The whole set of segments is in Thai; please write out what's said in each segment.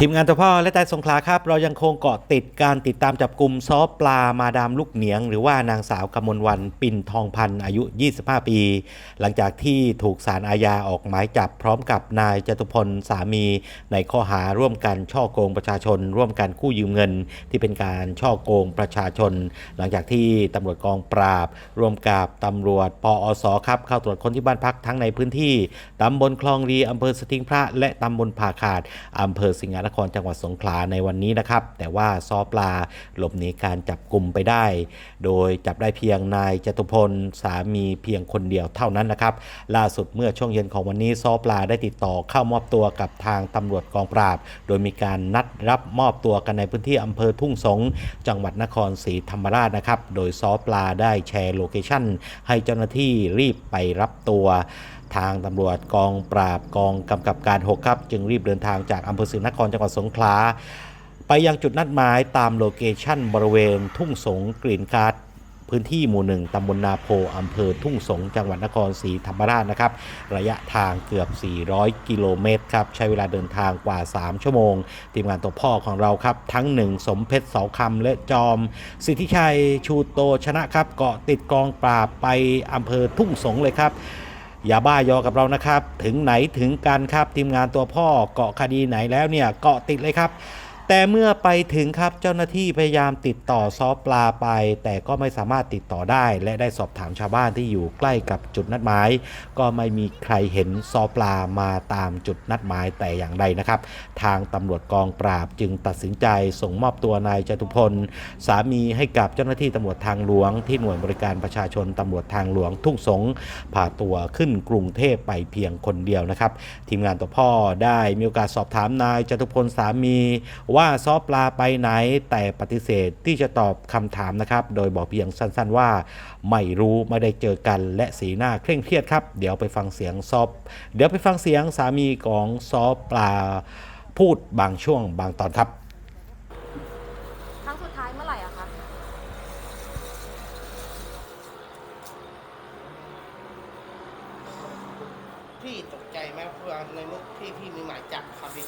ทีมงานตัวพ่อและใต้สงขลาครับ เรายังคงเกาะติดการติดตามจับกลุ่มซอปลามาดามลูกเหนียง หรือว่านางสาวกมลวันปิ่นทองพันธ์อายุ 25 ปี หลังจากที่ถูกสารอาญาออกหมายจับพร้อมกับนายจตุพลสามี ในข้อหาร่วมกันช่อโกงประชาชน ร่วมกันกู้ยืมเงิน ที่เป็นการช่อโกงประชาชน หลังจากที่ตำรวจกองปราบ ร่วมกับตำรวจปอสครับเข้าตรวจคนที่บ้านพักทั้งในพื้นที่ตำบลคลองรีอำเภอสติงพระ และตำบลผาขาดอำเภอสิงห์นครจังหวัดสงขลาในวันนี้นะครับ แต่ว่าซอปลาหลบหนีการจับกลุ่มไปได้ โดยจับได้เพียงนายจตุพลสามีเพียงคนเดียวเท่านั้นนะครับ ล่าสุดเมื่อช่วงเย็นของวันนี้ซอปลาได้ติดต่อเข้ามอบตัวกับทางตำรวจกองปราบ โดยมีการนัดรับมอบตัวกันในพื้นที่อำเภอทุ่งสง จังหวัดนครศรีธรรมราชนะครับ โดยซอปลาได้แชร์โลเคชั่นให้เจ้าหน้าที่รีบไปรับตัวทางตำรวจกองปราบกองกำกับการ 6 ครับ จึงรีบเดินทางจากอำเภอศรีนครจังหวัดสงขลา ไปยังจุดนัดหมายตามโลเคชั่นบริเวณทุ่งสงกรีนการ์ดพื้นที่หมู่หนึ่งตำบลนาโพอำเภอทุ่งสง จังหวัดนครศรีธรรมราชนะครับ ระยะทางเกือบ 400 กิโลเมตรครับ ใช้เวลาเดินทางกว่า 3 ชั่วโมง ทีมงานตัวพ่อของเราครับ ทั้งหนึ่งสมเพชรเสาคำและจอม สิทธิชัยชูโตชนะครับ เกาะติดกองปราบไปอำเภอทุ่งสงเลยครับ อย่าบ้ายอกับเรานะครับ ถึงไหนถึงกันครับทีมงานตัวพ่อเกาะคดีไหนแล้วเนี่ยเกาะติดเลยครับ แต่เมื่อไปถึงครับเจ้าหน้าที่พยายามติดต่อซอปลาไป แต่ก็ไม่สามารถติดต่อได้ และได้สอบถามชาวบ้านที่อยู่ใกล้กับจุดนัดหมาย ก็ไม่มีใครเห็นซอปลามาตามจุดนัดหมายแต่อย่างใดนะครับ ทางตำรวจกองปราบจึงตัดสินใจส่งมอบตัวนายจตุพล สามีให้กับเจ้าหน้าที่ตำรวจทางหลวง ที่หน่วยบริการประชาชนตำรวจทางหลวง ทุ่งสงพาตัวขึ้นกรุงเทพไปเพียงคนเดียวนะครับ ทีมงานตัวพ่อได้มีโอกาสสอบถามนายจตุพลสามีว่าซอปลาไปไหนแต่ปฏิเสธที่จะตอบคำถามนะครับ โดยบอกเพียงสั้นๆว่า ไม่รู้ไม่ได้เจอกันและสีหน้าเคร่งเครียดครับ เดี๋ยวไปฟังเสียงซอปเดี๋ยวไปฟังเสียงสามีของซอปลาพูดบางช่วงบางตอนครับ ครั้งสุดท้ายเมื่อไหร่อะคะ พี่ตกใจไหมเพราะว่าในเมื่อพี่พี่มีหมายจับครับพี่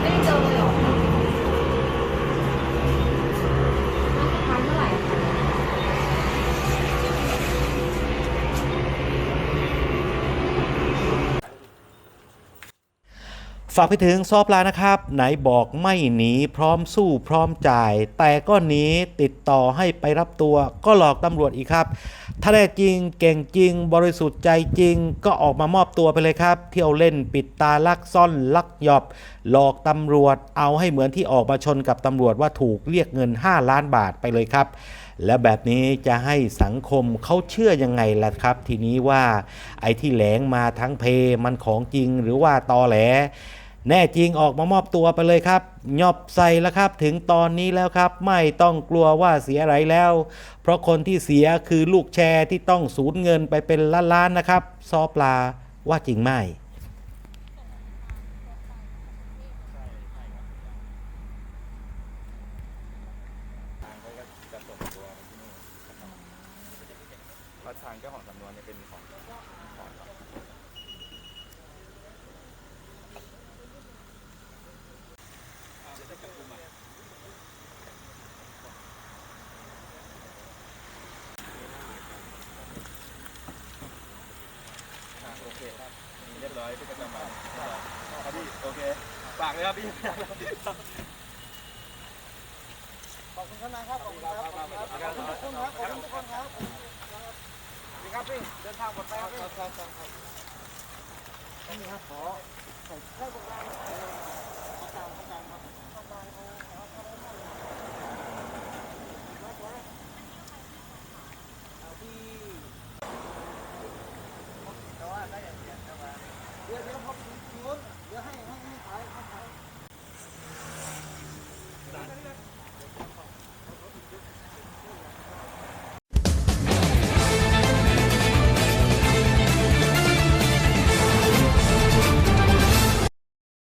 ไม่ได้เจอเลยเหรอครั้งสุดท้ายเมื่อไหร่อะคะ ฝากไปถึงซอปลานะครับ ไหนบอกไม่หนีพร้อมสู้พร้อมจ่าย แต่ก็หนีติดต่อให้ไปรับตัวก็หลอกตำรวจอีกครับ ถ้าแน่จริงเก่งจริง บริสุทธิ์ใจจริง ก็ออกมามอบตัวไปเลยครับ เที่ยวเล่นปิดตาลักซ่อนลักหยอบ หลอกตำรวจเอาให้เหมือนที่ออกมาชนกับตำรวจว่าถูกเรียกเงิน 5 ล้านบาทไปเลยครับ และแบบนี้จะให้สังคมเขาเชื่อยังไงล่ะครับ ทีนี้ว่าไอ้ที่แหลงมาทั้งเพมันของจริงหรือว่าตอแหล แน่จริงออกมามอบตัวไปเลยครับยอบใส่แล้วครับถึงตอนนี้แล้วครับ ไม่ต้องกลัวว่าเสียอะไรแล้ว เพราะคนที่เสียคือลูกแชร์ที่ต้องสูญเงินไปเป็นล้านๆนะครับ ซอปลาว่าจริงไหมทางเจ้าของสำนวนเนี่ยเป็นของของเรา อ่าโอเคครับเร้อยที่ประจำวันครับพี่โอเคฝากเลยครับพี่ขอบคุณท่านนะครับขอบคุณครับขอบคุณครับขอบคุณทุกคนครับขอบคุณทุกคนครับดีครับพี่เดินทางปลอดภัยครับครับครับครับนี่ครับขอใส่ข้าวตรงกลาง เดี๋ยวเดี๋ยวพอไปถึงนู้น